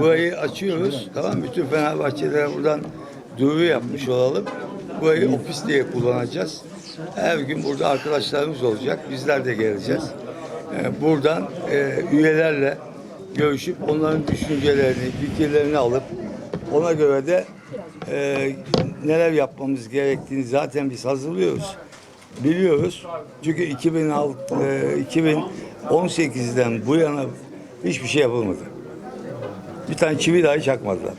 Burayı açıyoruz. Tamam? Bütün Fenerbahçelere buradan duyuru yapmış olalım. Burayı ofis diye kullanacağız. Her gün burada arkadaşlarımız olacak. Bizler de geleceğiz. Ee, buradan e, üyelerle görüşüp onların düşüncelerini, fikirlerini alıp ona göre de e, neler yapmamız gerektiğini zaten biz hazırlıyoruz. Biliyoruz. Çünkü 2006, e, 2018'den bu yana hiçbir şey yapılmadı. Bir tane çivi dahi çakmadılar.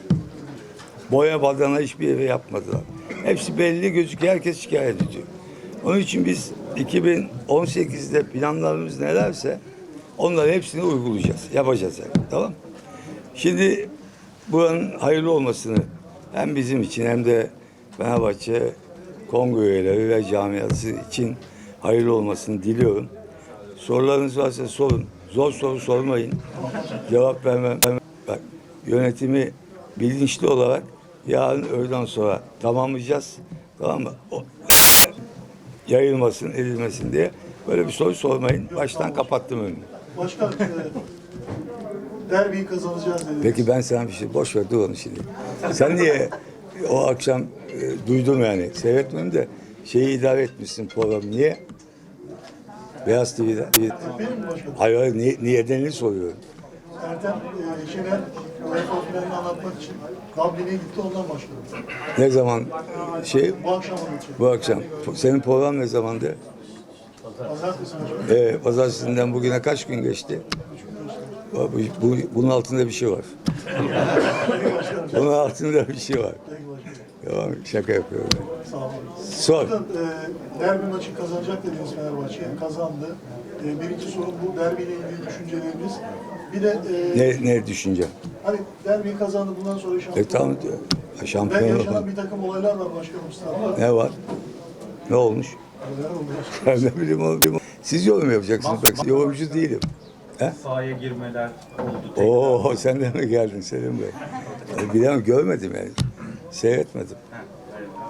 Boya badana hiçbir yere yapmadılar. Hepsi belli gözüküyor. Herkes şikayet ediyor. Onun için biz 2018'de planlarımız nelerse onların hepsini uygulayacağız. Yapacağız yani. Tamam Şimdi buranın hayırlı olmasını hem bizim için hem de Fenerbahçe Kongo üyeleri ve camiası için hayırlı olmasını diliyorum. Sorularınız varsa sorun. Zor soru sormayın. Cevap vermem. Yönetimi bilinçli olarak yarın öğleden sonra tamamlayacağız. Tamam mı? O, yayılmasın, edilmesin diye böyle bir soru sormayın. Baştan kapattım önünü. Başkan, e, derbiyi kazanacağız dediniz. Peki ben sana bir şey boş ver dur onu şimdi. Sen niye o akşam e, duydum yani seyretmedim de şeyi idare etmişsin programı niye? Beyaz TV'de. Hayır hayır niye, niye soruyorum. Ertem e, Şener UEFA finalini anlatmak için Dublin'e gitti ondan başladı. Ne zaman şey Bu akşam anlatacak. bu akşam. Senin program ne zamandı? Pazartesi başkanım. Ee, pazartesinden bugüne kaç gün geçti? Bu, bu- bunun altında bir şey var. bunun altında bir şey var. Tamam şaka yapıyorum. Sağ olun. Sor. Başkan, e, derbi maçı kazanacak dediniz Fenerbahçe. Kazandı. E, birinci sorun bu derbiyle ilgili düşünceleriniz. Bir de e, Ne, ne düşüneceğim? hani derbiyi kazandı bundan sonra şampiyon. E tamam diyor. Ben Şampiyon yaşanan olan- bir takım olaylar var başkanım stadyumda. Ne var? Ne olmuş? Neler oldu başkanım? Ben ne bileyim oğlum. Siz yorum yapacaksınız. Bak yorumcu değilim. He? sahaya girmeler oldu. tekrar. Oo sen de mi geldin Selim Bey? E, Bilemem görmedim yani. Seyretmedim.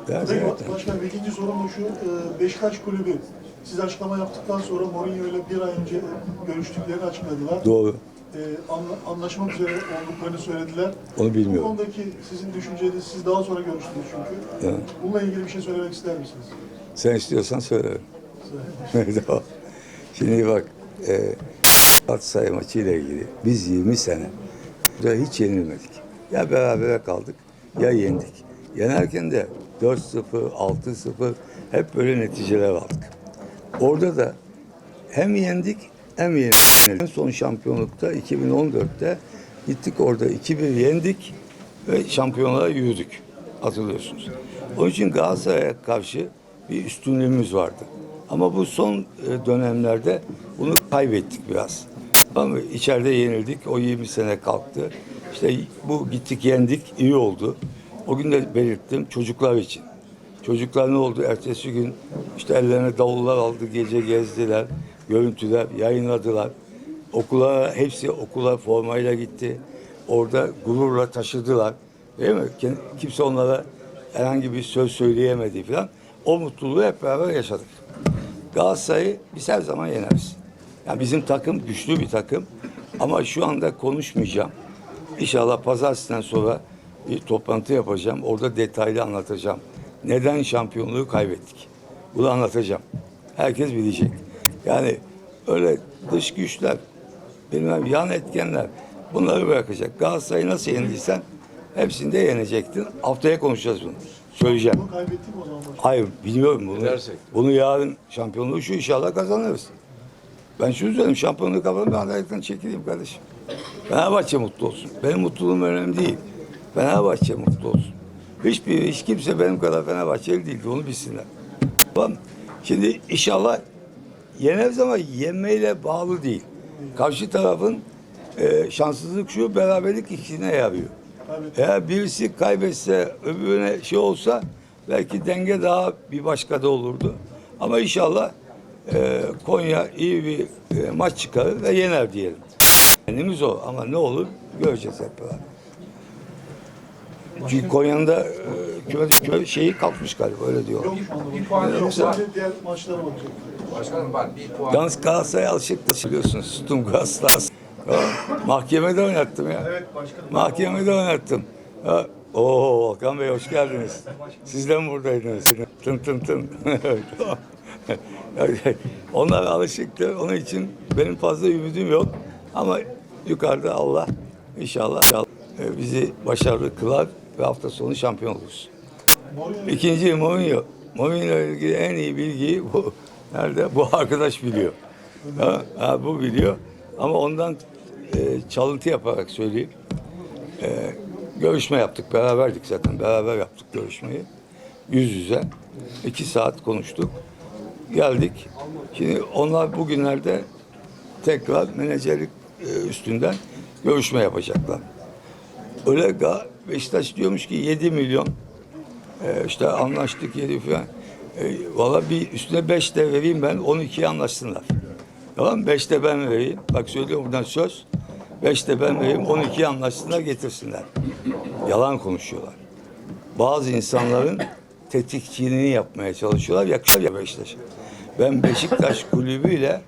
Peki seyretmedim. başkanım ikinci sorum da şu. e, Beşiktaş kulübü siz açıklama yaptıktan sonra Mourinho ile bir ay önce görüştüklerini açıkladılar. Doğru. E, anla- anlaşmak üzere olduklarını söylediler. Onu Bu bilmiyorum. konudaki sizin düşünceniz, siz daha sonra görüştünüz çünkü. Evet. Bununla ilgili bir şey söylemek ister misiniz? Sen istiyorsan tamam. Şimdi bak, e, Galatasaray maçı ile ilgili biz 20 sene burada hiç yenilmedik. Ya berabere kaldık ya yendik. Yenerken de 4-0, 6-0 hep böyle neticeler aldık. Orada da hem yendik yenildik. En son şampiyonlukta 2014'te gittik orada 2-1 yendik ve şampiyonluğa yürüdük. Hatırlıyorsunuz. Onun için Galatasaray'a karşı bir üstünlüğümüz vardı. Ama bu son e, dönemlerde bunu kaybettik biraz. Ama içeride yenildik. O 20 sene kalktı. İşte bu gittik yendik. iyi oldu. O gün de belirttim çocuklar için. Çocuklar ne oldu? Ertesi gün işte ellerine davullar aldı, gece gezdiler, görüntüler yayınladılar. Okula, hepsi okula formayla gitti. Orada gururla taşıdılar. Değil mi? Kim- Kimse onlara herhangi bir söz söyleyemedi falan. O mutluluğu hep beraber yaşadık. Galatasaray'ı biz her zaman yeneriz. Yani bizim takım güçlü bir takım. Ama şu anda konuşmayacağım. İnşallah pazartesinden sonra bir toplantı yapacağım. Orada detaylı anlatacağım. Neden şampiyonluğu kaybettik? Bunu anlatacağım. Herkes bilecek. Yani öyle dış güçler, bilmem yan etkenler bunları bırakacak. Galatasaray'ı nasıl yendiysen hepsini de yenecektin. Haftaya konuşacağız bunu. Söyleyeceğim. Bunu kaybettik o zaman? Hayır biliyorum bunu. Bunu yarın şampiyonluğu şu inşallah kazanırız. Ben şunu söyleyeyim şampiyonluğu kazanırım ben adaylıktan çekileyim kardeşim. Fenerbahçe mutlu olsun. Benim mutluluğum önemli değil. Fenerbahçe mutlu olsun. Hiçbir hiç kimse benim kadar Fenerbahçeli değildi onu bilsinler. Tamam. Şimdi inşallah yeneriz ama yenmeyle bağlı değil. Karşı tarafın e, şanssızlık şu beraberlik ikisine yarıyor. Eğer birisi kaybetse öbürüne şey olsa belki denge daha bir başka da olurdu. Ama inşallah e, Konya iyi bir e, maç çıkarır ve yener diyelim. Kendimiz o ama ne olur göreceğiz hep beraber. Çünkü Konya'nın da e, küme, küme şeyi kalkmış galiba öyle diyor. Yok Bir puan yok. Yoksa önce diğer maçlara bakacak. Başkanım bak bir puan. Yalnız Galatasaray alışık da biliyorsunuz. Stum Galatasaray. Mahkemede oynattım ya. Evet başkanım. Mahkemede oynattım. Ha, Oo Hakan Bey hoş geldiniz. Siz de mi buradaydınız? Tın tın tın. Onlar alışıktı. Onun için benim fazla ümidim yok. Ama yukarıda Allah inşallah e, bizi başarılı kılar ve hafta sonu şampiyon oluruz. İkinci Mourinho. Mourinho ile ilgili en iyi bilgiyi bu nerede? Bu arkadaş biliyor. Ha, ha, bu biliyor. Ama ondan e, çalıntı yaparak söyleyeyim. E, görüşme yaptık. Beraberdik zaten. Beraber yaptık görüşmeyi. Yüz yüze. iki saat konuştuk. Geldik. Şimdi onlar bugünlerde tekrar menajerlik e, üstünden görüşme yapacaklar. Öyle Beşiktaş diyormuş ki 7 milyon e, işte anlaştık yedi falan. E, Valla bir üstüne beş de vereyim ben 12'ye anlaşsınlar. Tamam mı? Beş de ben vereyim. Bak söylüyorum buradan söz. Beş de ben vereyim 12'ye anlaşsınlar getirsinler. Yalan konuşuyorlar. Bazı insanların tetikçiliğini yapmaya çalışıyorlar. Yakışır ya Beşiktaş'a. Ben Beşiktaş kulübüyle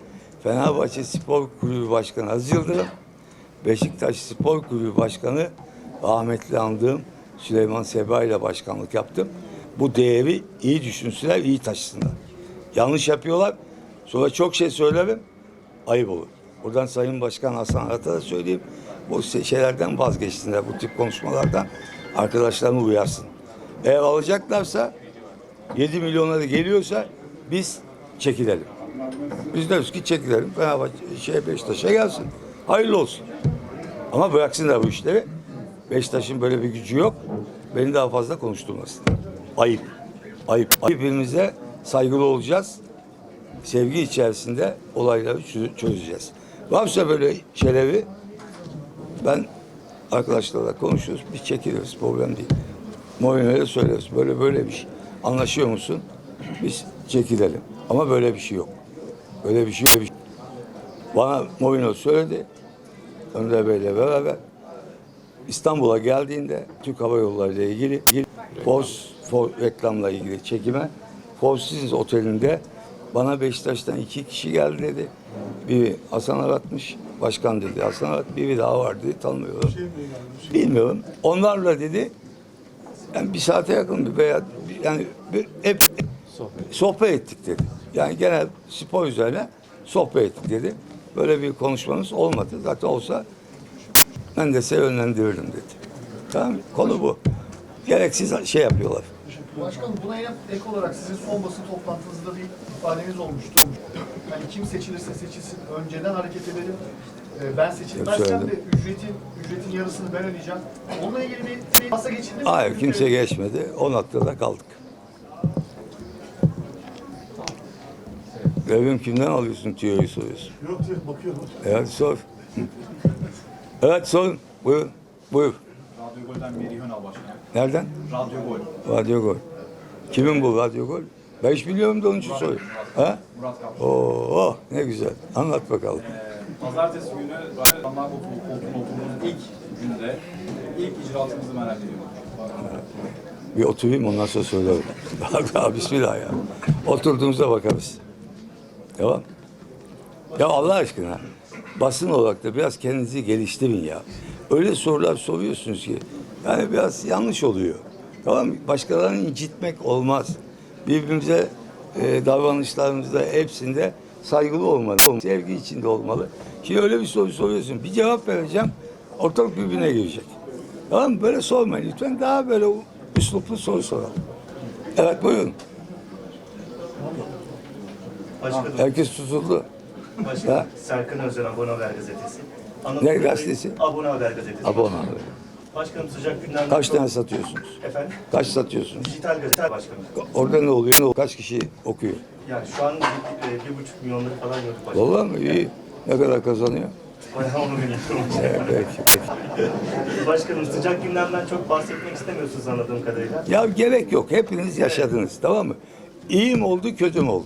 Fenerbahçe Spor Kulübü Başkanı Aziz Yıldırım, Beşiktaş Spor Kulübü Başkanı rahmetli andığım Süleyman Seba ile başkanlık yaptım. Bu değeri iyi düşünsünler, iyi taşısınlar. Yanlış yapıyorlar. Sonra çok şey söylerim, ayıp olur. Buradan Sayın Başkan Hasan Arat'a da söyleyeyim. Bu şeylerden vazgeçsinler, bu tip konuşmalardan. Arkadaşlarımı uyarsın. Eğer alacaklarsa 7 milyona geliyorsa biz çekilelim. Biz deriz ki çekilelim. Fenerbahçe şey Beşiktaş'a gelsin. Hayırlı olsun. Ama bıraksınlar bu işleri. Beşiktaş'ın böyle bir gücü yok. Beni daha fazla konuşturmasın. Ayıp. Ayıp. Ayıp. Birbirimize saygılı olacağız. Sevgi içerisinde olayları çö- çözeceğiz. Varsa böyle şeyleri ben arkadaşlarla konuşuyoruz. Biz çekiliyoruz. Problem değil. Mourinho'ya söylüyoruz. Böyle böyle bir şey. Anlaşıyor musun? Biz çekilelim. Ama böyle bir şey yok. Böyle bir şey yok. Şey. Bana Mourinho söyledi. Önder Bey'le beraber İstanbul'a geldiğinde Türk Hava Yolları ile ilgili Foz, Foz reklamla ilgili çekime Four Seasons Oteli'nde bana Beşiktaş'tan iki kişi geldi dedi. Biri Hasan Arat'mış, başkan dedi Hasan Arat. Biri daha var dedi, tanımıyorum. şey geldi? Bilmiyorum. Onlarla dedi yani bir saate yakın bir veya yani bir, hep sohbet. ettik dedi. Yani genel spor üzerine sohbet ettik dedi. Böyle bir konuşmamız olmadı. Zaten olsa ben de size yönlendirirdim dedi. Tamam konu bu. Gereksiz şey yapıyorlar. Başkanım buna ek ek olarak sizin son basın toplantınızda bir ifadeniz olmuştu. Yani kim seçilirse seçilsin önceden hareket edelim. Ee, Ben seçilmezsem de ücretin ücretin yarısını ben ödeyeceğim. Onunla ilgili bir masa geçildi mi? Hayır kimse geçmedi. O noktada kaldık. Evim kimden alıyorsun tüyoyu soruyorsun. Yok diye bakıyorum. Evet sor. Evet sorun. Buyur. Buyur. Radyo Gol'den Merih Önal Başkanı. Nereden? Radyo Gol. Radyo Gol. Kimin bu Radyo Gol? Ben hiç biliyorum da onun için soruyorum. Ha? Murat Kaplı. Oo, ne güzel. Anlat bakalım. Ee, Pazartesi günü Radyo'dan koltuğuna oturduğumuz ilk günde ilk icraatımızı merak ediyorum. Bir oturayım ondan sonra söylerim. Daha, daha bismillah ya. Oturduğumuzda bakarız. Tamam. Ya Allah aşkına basın olarak da biraz kendinizi geliştirin ya. Öyle sorular soruyorsunuz ki yani biraz yanlış oluyor. Tamam mı? Başkalarını incitmek olmaz. Birbirimize e, davranışlarımızda hepsinde saygılı olmalı. Sevgi içinde olmalı. Şimdi öyle bir soru soruyorsun. Bir cevap vereceğim. Ortalık birbirine girecek. Tamam mı? Böyle sormayın lütfen. Daha böyle üsluplu soru soralım. Evet buyurun. Herkes tutuldu. Başkanım Ha? Serkan Özen Abone Haber Gazetesi. Anladığım Ne gazetesi? Abone Haber Gazetesi. Abone başkanım. abi. Başkanım sıcak günlerden Kaç çok- tane satıyorsunuz? Efendim? Kaç satıyorsunuz? Dijital gazete başkanım. Orada ne oluyor? Ne oluyor? Kaç kişi okuyor? Yani şu an bir, e, bir buçuk milyonluk falan gördük başkanım. Vallahi mi? İyi. Ne kadar kazanıyor? Bayağı onu bilmiyorum. Peki, peki. başkanım sıcak gündemden çok bahsetmek istemiyorsunuz anladığım kadarıyla. Ya gerek yok. Hepiniz yaşadınız. Tamam mı? İyi mi oldu, kötü mü oldu?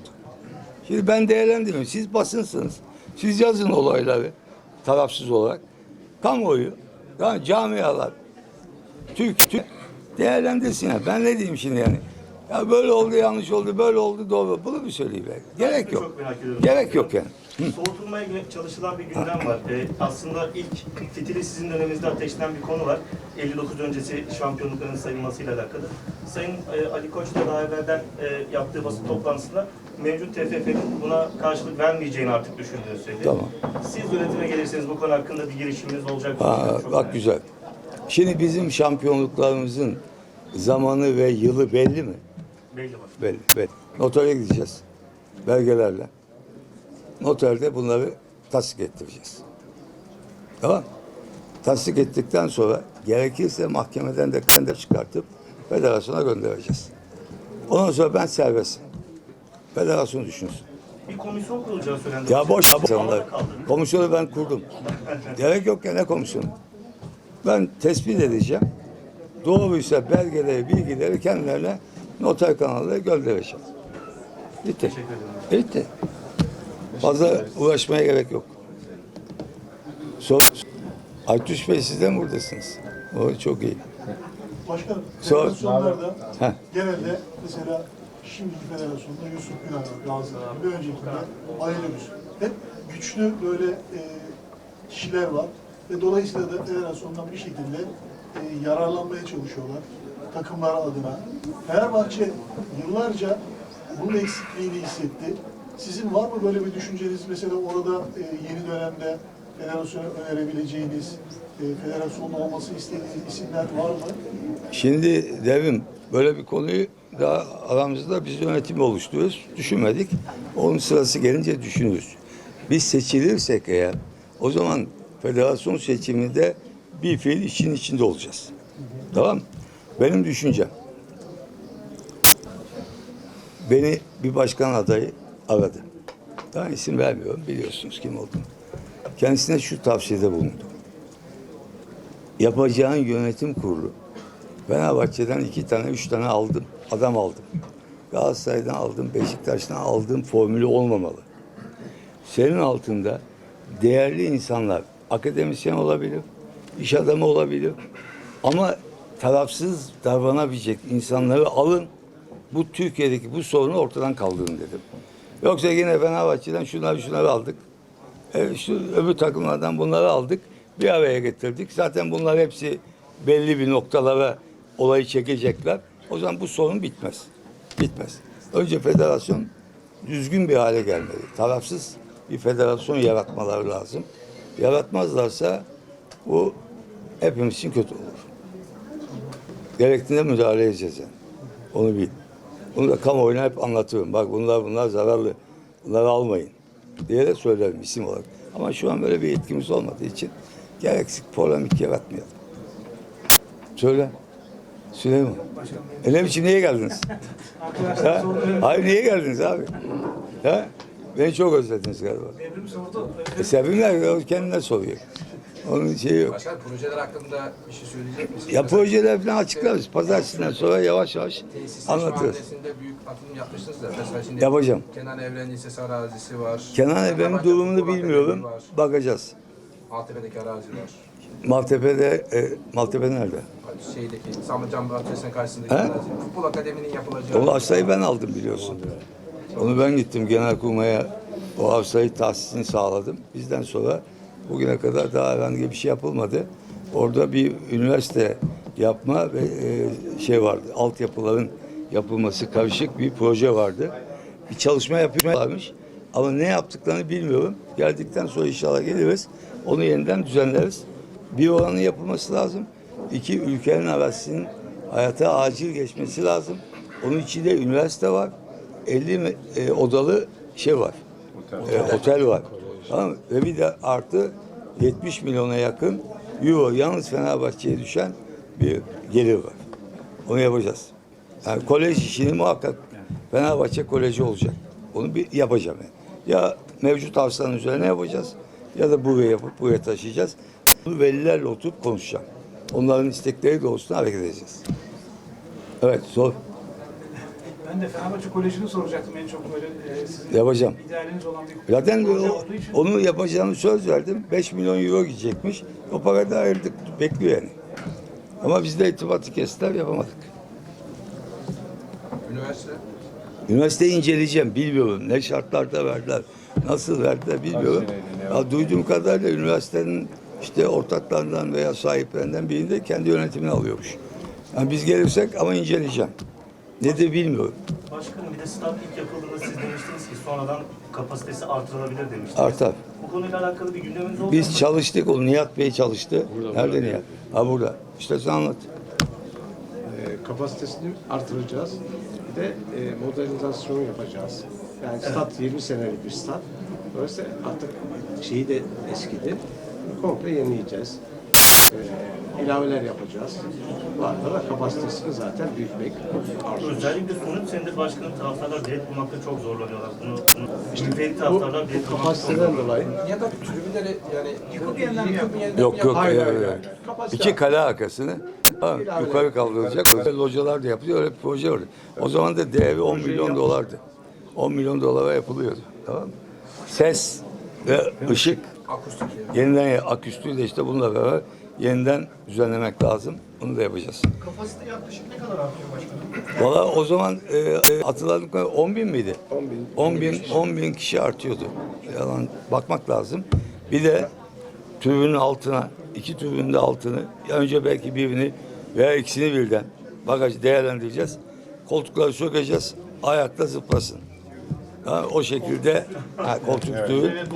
Şimdi ben değerlendirmiyorum. Siz basınsınız. Siz yazın olayları tarafsız olarak. Kamuoyu, tamam, camialar, Türk, Türk değerlendirsinler. Ben ne diyeyim şimdi yani? Ya böyle oldu yanlış oldu, böyle oldu doğru. Bunu mu söyleyeyim ben? Gerek yok. Gerek yok yani. Soğutulmaya çalışılan bir gündem var. Ee, aslında ilk fitili sizin döneminizde ateşlenen bir konu var. 59 öncesi şampiyonlukların sayılmasıyla alakalı. Sayın e, Ali Koç da daha evvelden e, yaptığı basın toplantısında mevcut TFF'nin buna karşılık vermeyeceğini artık düşündüğünü söyledi. Tamam. Siz yönetime gelirseniz bu konu hakkında bir girişiminiz olacak? Aa, Çok bak merak güzel. Şimdi bizim şampiyonluklarımızın zamanı ve yılı belli mi? Belli. Belli. belli. Notere gideceğiz. Belgelerle. Noterde bunları tasdik ettireceğiz. Tamam Tasdik ettikten sonra gerekirse mahkemeden de kendi çıkartıp federasyona göndereceğiz. Ondan sonra ben serbestim. Federasyon düşünsün. Bir komisyon kurulacağı söylendi. Ya boş kaldı. Komisyonu ben kurdum. Gerek yok ya ne komisyonu. Ben tespit edeceğim. Doğruysa belgeleri, bilgileri kendilerine noter kanalına göndereceğim. Bitti. Bitti. Fazla uğraşmaya gerek yok. Sor. Aytuş Bey siz de mi buradasınız? O çok iyi. Başkanım, Sor. federasyonlarda Heh. genelde mesela şimdiki federasyonda Yusuf Güler var, Galatasaray. Bir öncekinde Ayrılmış. Hep güçlü böyle e, kişiler var ve dolayısıyla da federasyondan bir şekilde e, yararlanmaya çalışıyorlar takımlar adına. Fenerbahçe yıllarca bunun eksikliğini hissetti. Sizin var mı böyle bir düşünceniz? Mesela orada e, yeni dönemde federasyona önerebileceğiniz, e, federasyonda olması istediğiniz isimler var mı? Şimdi devim böyle bir konuyu daha aramızda biz yönetimi oluşturuyoruz. Düşünmedik. Onun sırası gelince düşünürüz. Biz seçilirsek eğer o zaman federasyon seçiminde bir fiil işin içinde olacağız. Tamam? Benim düşüncem. Beni bir başkan adayı aradı. Daha isim vermiyorum. Biliyorsunuz kim olduğunu. Kendisine şu tavsiyede bulundum. Yapacağın yönetim kurulu Fenerbahçe'den iki tane, üç tane aldım. Adam aldım. Galatasaray'dan aldım, Beşiktaş'tan aldığım formülü olmamalı. Senin altında değerli insanlar, akademisyen olabilir, iş adamı olabilir. Ama tarafsız davranabilecek insanları alın. Bu Türkiye'deki bu sorunu ortadan kaldırın dedim. Yoksa yine Fenerbahçe'den şunları şunları aldık. E, şu öbür takımlardan bunları aldık. Bir araya getirdik. Zaten bunlar hepsi belli bir noktalara olayı çekecekler. O zaman bu sorun bitmez. Bitmez. Önce federasyon düzgün bir hale gelmeli. Tarafsız bir federasyon yaratmaları lazım. Yaratmazlarsa bu hepimiz için kötü olur. Gerektiğinde müdahale edeceğiz yani. Onu bil. Bunu da kamuoyuna hep anlatıyorum. Bak bunlar bunlar zararlı. Bunları almayın diye de söylerim isim olarak. Ama şu an böyle bir etkimiz olmadığı için gereksiz polemik yaratmayalım. Söyle. Süleyman. E ne biçim niye geldiniz? ha? Hayır niye geldiniz abi? Ha? Beni çok özlediniz galiba. E, Sebimler o kendine soruyor. Onun şeyi yok. Başkan projeler hakkında bir şey söyleyecek misiniz? Ya projeler falan açıklarız. Pazartesinden sonra yavaş yavaş Tesisleşme anlatırız. hamlesinde büyük atılım yapmışsınız da. Mesela şimdi Yapacağım. Kenan Evren Lisesi arazisi var. Kenan Evren'in durumunu bilmiyorum. Var. Bakacağız. Maltepe'deki arazi var. Maltepe'de, e, Maltepe nerede? Şeydeki Samırcan Bahçesi'nin karşısındaki He? arazi. Futbol Akademi'nin yapılacağı. Onu arsayı ben aldım biliyorsun. Onu ben gittim Genelkurmay'a o arsayı tahsisini sağladım. Bizden sonra bugüne kadar daha herhangi bir şey yapılmadı. Orada bir üniversite yapma ve e, şey vardı. Altyapıların yapılması karışık bir proje vardı. Bir çalışma yapıyorlarmış. Ama ne yaptıklarını bilmiyorum. Geldikten sonra inşallah geliriz. Onu yeniden düzenleriz. Bir oranın yapılması lazım. İki ülkenin arasının hayata acil geçmesi lazım. Onun içinde üniversite var. 50 me- e, odalı şey var. E, otel var. Tamam? Ve bir de artı 70 milyona yakın euro yalnız Fenerbahçe'ye düşen bir gelir var. Onu yapacağız. Yani kolej işini muhakkak Fenerbahçe koleji olacak. Onu bir yapacağım yani. Ya mevcut arsanın üzerine yapacağız ya da buraya yapıp buraya taşıyacağız. Bunu velilerle oturup konuşacağım. Onların istekleri doğrultusunda hareket edeceğiz. Evet sor. Ben de Fenerbahçe Koleji'ni soracaktım en çok böyle e, sizin Yapacağım. idealiniz olan bir Zaten proje o- olduğu için. onu yapacağını söz verdim. 5 milyon euro gidecekmiş. O parayı da ayırdık. Bekliyor yani. Ama biz de irtibatı kestiler yapamadık. Üniversite. Üniversiteyi inceleyeceğim. Bilmiyorum. Ne şartlarda verdiler. Nasıl verdiler bilmiyorum. Ya, duyduğum kadarıyla üniversitenin işte ortaklarından veya sahiplerinden birinde kendi yönetimini alıyormuş. Yani biz gelirsek ama inceleyeceğim. Nedir bilmiyorum. Başkanım bir de stat ilk yapıldığında siz demiştiniz ki sonradan kapasitesi artırılabilir demiştiniz. Artar. Bu konuyla alakalı bir gündeminiz oldu mu? Biz çalıştık, o Nihat Bey çalıştı. Nerede Nihat? Ha burada. İşte sen anlat. e, kapasitesini artıracağız. Bir de e, modernizasyon yapacağız. Yani stat 20 senelik bir stat. Dolayısıyla artık şeyi de eskidi. Komple yenileyeceğiz. E, ilaveler yapacağız. Bu arada da kapasitesini zaten büyütmek arzuyoruz. Özellikle sonuç senedir başkanım taraftarlar bilet bulmakta çok zorlanıyorlar. Bunu, bunu işte veri taraftarlar Bu bilet bulmakta kapasiteden dolayı Ya da tribünleri yani Yıkıp yeniden mi yıkıp yeniden Yok yok. Hayır, hayır, hayır. Kapasite İki kale arkasını ha, yukarı kaldırılacak. Öyle Localar da yapılıyor. Öyle bir proje var. O zaman da değeri 10 milyon dolardı. 10 milyon dolara yapılıyordu. Tamam mı? Ses ve ışık akustik yeniden aküstüğü de işte bununla beraber yeniden düzenlemek lazım. Bunu da yapacağız. Kapasite yaklaşık ne kadar artıyor başkanım? Valla o zaman e, e, hatırladığım kadarıyla 10 bin miydi? 10 bin. 10 bin, 10 bin kişi artıyordu. Yalan bakmak lazım. Bir de tribünün altına, iki tribünün de altını, ya önce belki birini veya ikisini birden bagajı değerlendireceğiz. Koltukları sökeceğiz, ayakta zıplasın. Ha, o şekilde ha, koltuk stadı öyleydi.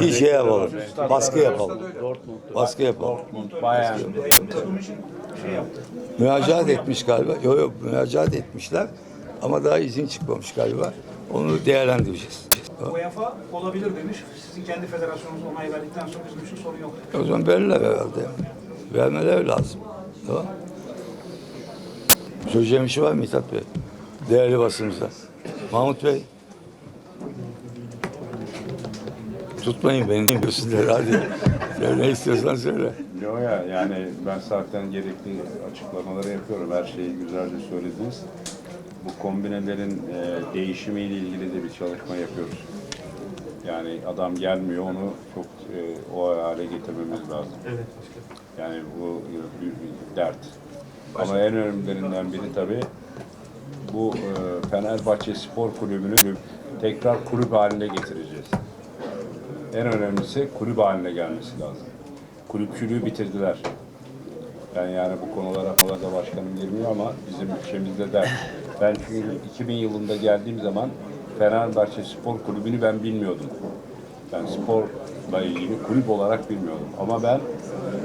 iki şey yapalım. Baskı yapalım. Baskı yapalım. Bayağı. Şey. Müracaat etmiş galiba. Yok yok müracaat etmişler. Ama daha izin çıkmamış galiba. Onu değerlendireceğiz. UEFA olabilir demiş. Sizin kendi federasyonunuz onay verdikten sonra bizim için sorun yok. O zaman verirler herhalde. Vermeleri lazım. Tamam. Söyleyeceğim bir şey var mı Mithat Bey? Değerli basınımıza. Mahmut Bey. Tutmayın beni diyorsunlar hadi. Ne istiyorsan söyle. Yok ya yani ben zaten gerekli açıklamaları yapıyorum. Her şeyi güzelce söylediniz. Bu kombinelerin e, değişimiyle ilgili de bir çalışma yapıyoruz. Yani adam gelmiyor onu çok e, o hale getirmemiz lazım. Evet. Yani bu büyük bir dert. Ama en önemlilerinden biri tabii bu e, Fenerbahçe Spor Kulübü'nü tekrar kulüp haline getireceğiz. En önemlisi kulüp haline gelmesi lazım. Kulüpçülüğü bitirdiler. Ben yani bu konulara konularda başkanım girmiyor ama bizim ülkemizde de ben çünkü 2000 yılında geldiğim zaman Fenerbahçe Spor Kulübü'nü ben bilmiyordum. Ben sporla ilgili kulüp olarak bilmiyordum. Ama ben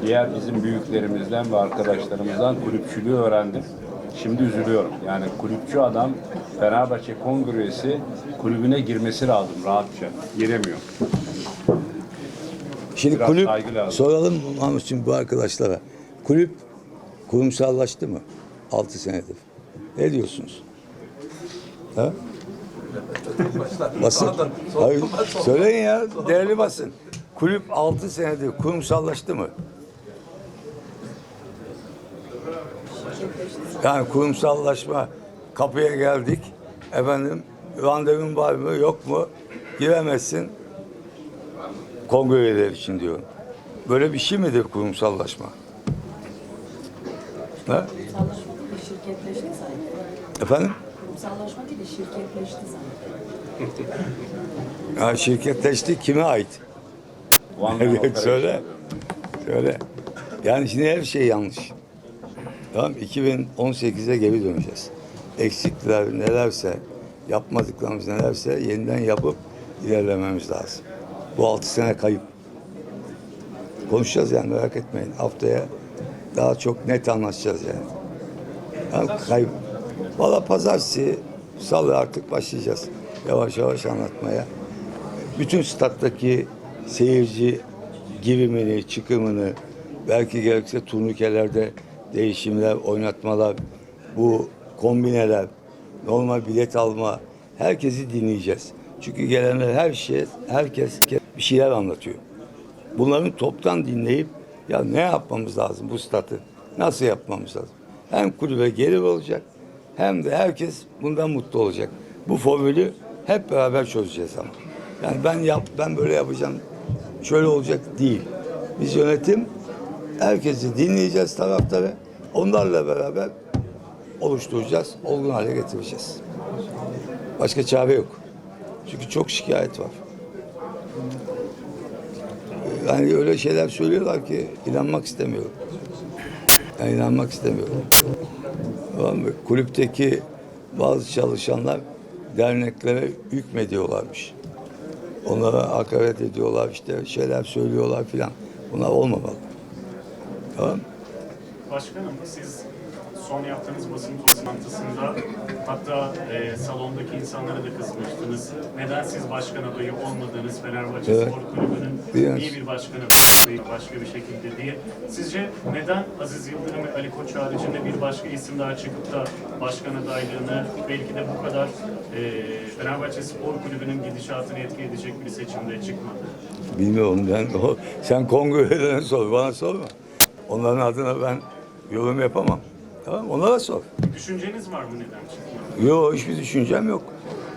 diğer bizim büyüklerimizden ve arkadaşlarımızdan kulüpçülüğü öğrendim. Şimdi üzülüyorum. Yani kulüpçü adam Fenerbahçe Kongresi kulübüne girmesi lazım rahatça. Giremiyor. Şimdi Biraz kulüp saygı lazım. soralım Mahmut'cum bu arkadaşlara. Kulüp kurumsallaştı mı? 6 senedir. Ne diyorsunuz? Ha? Basın. Hayır, söyleyin ya değerli basın. Kulüp 6 senedir kurumsallaştı mı? Yani kurumsallaşma kapıya geldik. Efendim randevun var mı yok mu? Giremezsin kongreler için diyorum. Böyle bir şey midir kurumsallaşma? Ha? Kurumsallaşma değil de şirketleşti zaten. Efendim? Kurumsallaşma değil de şirketleşti zaten. Ya şirketleşti kime ait? Evet söyle. Söyle. Yani şimdi her şey yanlış. Tamam 2018'e geri döneceğiz. Eksikler nelerse, yapmadıklarımız nelerse yeniden yapıp ilerlememiz lazım. Bu altı sene kayıp. Konuşacağız yani merak etmeyin. Haftaya daha çok net anlaşacağız yani. yani kayıp. Valla pazartesi, salı artık başlayacağız. Yavaş yavaş anlatmaya. Bütün stat'taki seyirci girimini, çıkımını, belki gerekirse turnikelerde değişimler, oynatmalar, bu kombineler, normal bilet alma, herkesi dinleyeceğiz. Çünkü gelenler her şey, herkes bir şeyler anlatıyor. Bunların toptan dinleyip ya ne yapmamız lazım bu statı, nasıl yapmamız lazım? Hem kulübe gelir olacak hem de herkes bundan mutlu olacak. Bu formülü hep beraber çözeceğiz ama. Yani ben yap, ben böyle yapacağım, şöyle olacak değil. Biz yönetim herkesi dinleyeceğiz taraftarı. Onlarla beraber oluşturacağız, olgun hale getireceğiz. Başka çare yok. Çünkü çok şikayet var. Yani öyle şeyler söylüyorlar ki inanmak istemiyorum. Yani inanmak istemiyorum. Tamam mı? Kulüpteki bazı çalışanlar derneklere hükmediyorlarmış. Onlara hakaret ediyorlar işte şeyler söylüyorlar filan. Bunlar olmamalı. Tamam? Başkanım siz son yaptığınız basın toplantısında hatta e, salondaki insanlara da kızmıştınız. Neden siz başkan adayı olmadınız Fenerbahçe Evet. Spor Kulübü'nün Biraz. iyi bir başkan adayı başka bir şekilde diye. Sizce neden Aziz Yıldırım ve Ali Koç haricinde bir başka isim daha çıkıp da başkan adaylığını belki de bu kadar e, Fenerbahçe Spor Kulübü'nün gidişatını etki edecek bir seçimde çıkmadı? Bilmiyorum ben o, sen kongrelerine sor bana sorma. Onların adına ben yorum yapamam. Tamam mı? onlara sor. Düşünceniz var mı neden çıkmadı? Yok hiçbir düşüncem yok.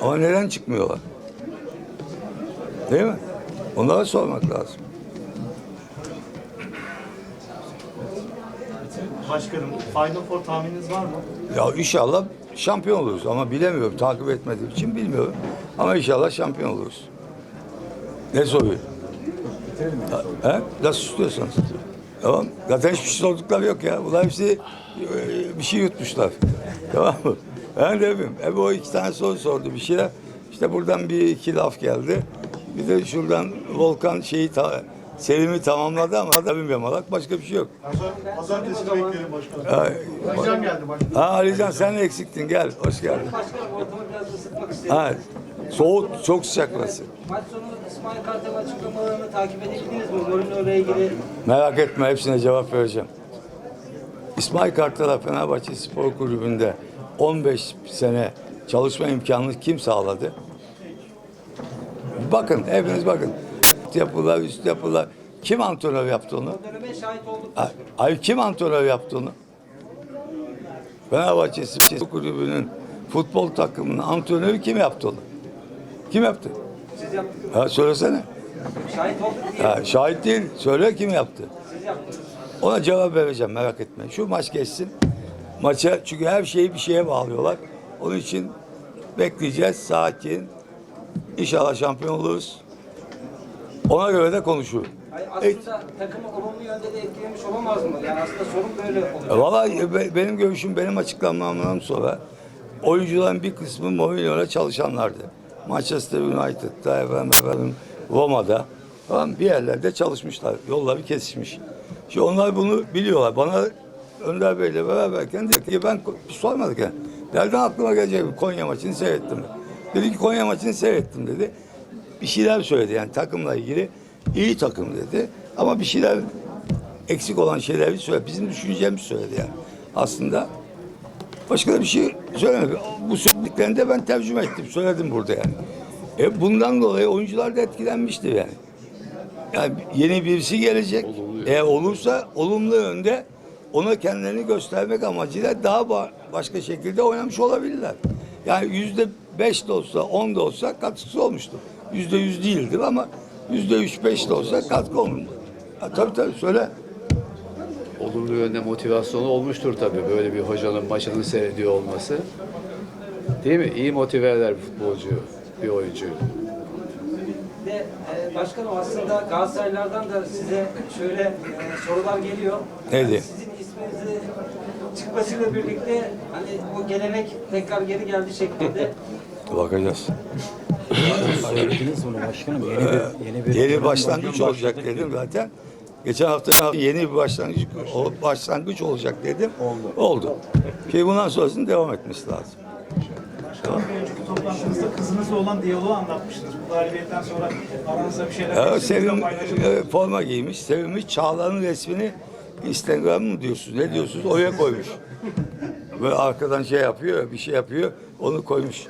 Ama neden çıkmıyorlar? Değil mi? Onlara sormak lazım. Başkanım, Final Four tahmininiz var mı? Ya inşallah şampiyon oluruz ama bilemiyorum. Takip etmediğim için bilmiyorum. Ama inşallah şampiyon oluruz. Ne soruyor? Ha, He? Nasıl istiyorsanız. Tamam. Zaten hiçbir şey sordukları yok ya. Bunlar hepsi e, bir şey yutmuşlar. Tamam mı? Ben de bilmiyorum. E, o iki tane soru sordu bir şeyler. İşte buradan bir iki laf geldi. Bir de şuradan Volkan şeyi ta, Selim'i tamamladı ama da bilmiyorum. Alak başka bir şey yok. Pazar, pazartesi bekleyelim başkanım. Hocam geldi başkanım. Ha Alican sen eksiktin gel. Hoş geldin. Başkanım ortamı biraz ısıtmak istedim. Ha, soğuk, çok sıcak burası. Maç sonu İsmail Kartal açıklamalarını takip edebildiniz mi? Mourinho'yla ilgili Merak etme hepsine cevap vereceğim. İsmail Kartal'a Fenerbahçe Spor Kulübü'nde 15 sene çalışma imkanını kim sağladı? Bakın, hepiniz bakın. Üst yapılar, üst yapılar. Kim antrenör yaptı onu? o döneme şahit olduk. Ay, ay kim antrenör yaptı onu? Fenerbahçe Spor Kulübü'nün futbol takımının antrenörü kim yaptı onu? Kim yaptı? Siz yaptınız. Ha, söylesene. Şahit olduk diye. Ha, şahit değil. Söyle kim yaptı? Siz yaptınız. Ona cevap vereceğim merak etme. Şu maç geçsin. Maça çünkü her şeyi bir şeye bağlıyorlar. Onun için bekleyeceğiz. Sakin. İnşallah şampiyon oluruz. Ona göre de konuşur. Hayır, aslında takımı olumlu yönde de etkilemiş olamaz mı? Yani aslında sorun böyle olacak. E, Vallahi be- benim görüşüm benim açıklamamdan sonra oyuncuların bir kısmı Mourinho'yla çalışanlardı. Manchester United'da, efendim, efendim, Roma'da falan bir yerlerde çalışmışlar. Yolları kesişmiş. Şimdi onlar bunu biliyorlar. Bana Önder Bey'le beraberken dedi ki ben sormadık yani. Nereden aklıma gelecek Konya maçını seyrettim. Dedi ki Konya maçını seyrettim dedi. Bir şeyler söyledi yani takımla ilgili. iyi takım dedi. Ama bir şeyler eksik olan şeyleri söyledi. Bizim düşüneceğimizi söyledi yani. Aslında başka da bir şey söylemedi. Bu söylediklerini de ben tercüme ettim. Söyledim burada yani. E bundan dolayı oyuncular da etkilenmiştir yani. Yani yeni birisi gelecek. Eğer olursa olumlu yönde ona kendilerini göstermek amacıyla daha ba- başka şekilde oynamış olabilirler. Yani yüzde beş de olsa, on da olsa katkısı olmuştur. Yüzde yüz değildir ama yüzde üç, beş de olsa katkı olmuş. Ha, tabii tabii söyle. Olumlu yönde motivasyonu olmuştur tabii böyle bir hocanın maçını seyrediyor olması. Değil mi? İyi motive eder bir futbolcuyu, bir oyuncuyu. Bir de e, başkanım aslında Galatasaraylardan da size şöyle e, sorular geliyor. Neydi? Yani sizin isminizi çıkmasıyla birlikte hani o gelenek tekrar geri geldi şeklinde. Bakacağız. Söylediniz bunu başkanım. Yeni bir, yeni bir Yeni başlangıç olacak dedim zaten. Geçen hafta yeni bir başlangıç o başlangıç olacak dedim. Oldu. Oldu. Ki bundan sonrasının devam etmesi lazım. Başkanım bir önceki toplantınızda kızınızla olan diyaloğu anlatmıştınız. Bu galibiyetten sonra aranızda bir şeyler Ya, geçti, Sevim paylaşıldı. e, forma giymiş. Sevim'i Çağla'nın resmini Instagram mı diyorsunuz? Ne diyorsunuz? Oraya koymuş. Böyle arkadan şey yapıyor, bir şey yapıyor. Onu koymuş.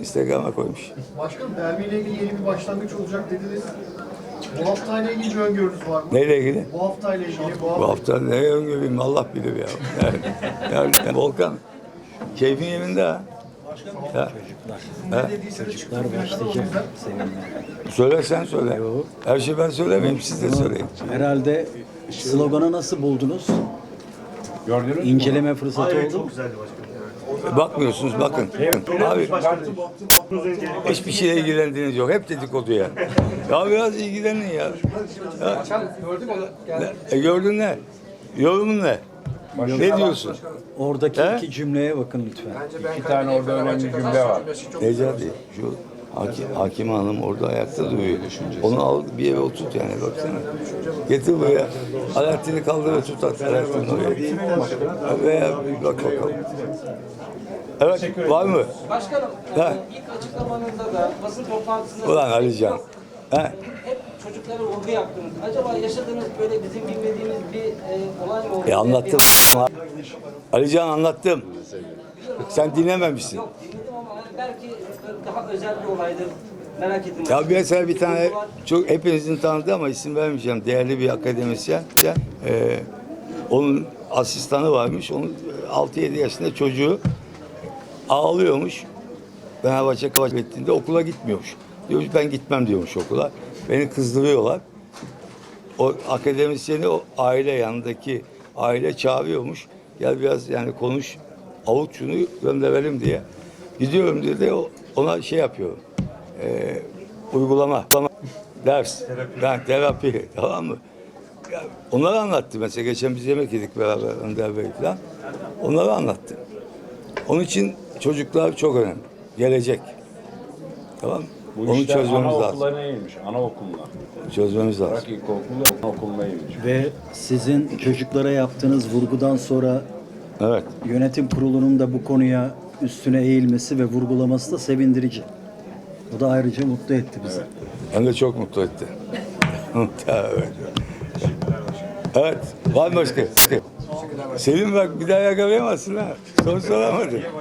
Instagram'a koymuş. Başkanım derbi ile ilgili yeni bir başlangıç olacak dediniz. Bu haftayla ilgili bir öngörünüz var mı? Neyle ilgili? Bu haftayla ilgili bu Bu hafta hafta ne öngöreyim Allah bilir ya. Yani, yani Volkan, keyfin yerinde ha. Ha. Ha. ne dediyseniz çıktı. Çocuklar başlayacak seninle. Söyle sen söyle. Her şeyi ben söylemeyeyim, siz de söyleyin. Herhalde sloganı nasıl buldunuz? Gördünüz mü? İnceleme fırsatı Hayır, oldu çok güzeldi başkanım. Bakmıyorsunuz bakın. Abi hiçbir şeyle ilgilendiğiniz yok. Hep dedikodu ya. Ya biraz ilgilenin ya. ya. E, gördün ne? Yorumun ne? Ne diyorsun? Oradaki He? iki cümleye bakın lütfen. İki tane orada önemli cümle var. Necati şu hakim, hakim hanım orada ayakta duruyor. Onu al bir yere oturt yani baksana. Getir buraya. Alaaddin'i kaldır ve tut at Alaaddin'i oraya. Veya bak bakalım. Evet var mı? Başkanım, Ha. ilk açıklamanızda da basın toplantısında Ulan Alican. He? hep çocuklara vurgu yaptınız. Acaba yaşadığınız böyle bizim bilmediğimiz bir e, olay mı oldu? E anlattım. Alican anlattım. Sen dinlememişsin. Yok dinledim belki daha özel bir olaydır. Merak ettim. Ya mesela bir tane çok hepinizin tanıdığı ama isim vermeyeceğim. Değerli bir akademisyen. Ee, onun asistanı varmış. Onun 6-7 yaşında çocuğu ağlıyormuş. Fenerbahçe kaybettiğinde okula gitmiyormuş. Diyormuş ben gitmem diyormuş okula. Beni kızdırıyorlar. O akademisyeni o aile yanındaki aile çağırıyormuş. Gel biraz yani konuş avuç şunu gönderelim diye. Gidiyorum diye de ona şey yapıyorum. Ee, uygulama, uygulama, ders, ben terapi tamam mı? Ya, onları anlattı mesela geçen biz yemek yedik beraber Önder Bey falan. Onları anlattı. Onun için çocuklar çok önemli. Gelecek. Tamam? Bu Onu işler çözmemiz lazım. anaokuluna neymiş? Anaokuluna. Çözmemiz lazım. Bırak ilkokulu, anaokuluna neymiş? Ve sizin çocuklara yaptığınız vurgudan sonra Evet. yönetim kurulunun da bu konuya üstüne eğilmesi ve vurgulaması da sevindirici. Bu da ayrıca mutlu etti bizi. Hem de çok mutlu etti. evet. Evet. Var mı başka? Selim bak bir daha yakalayamazsın ha. Soru soramadım.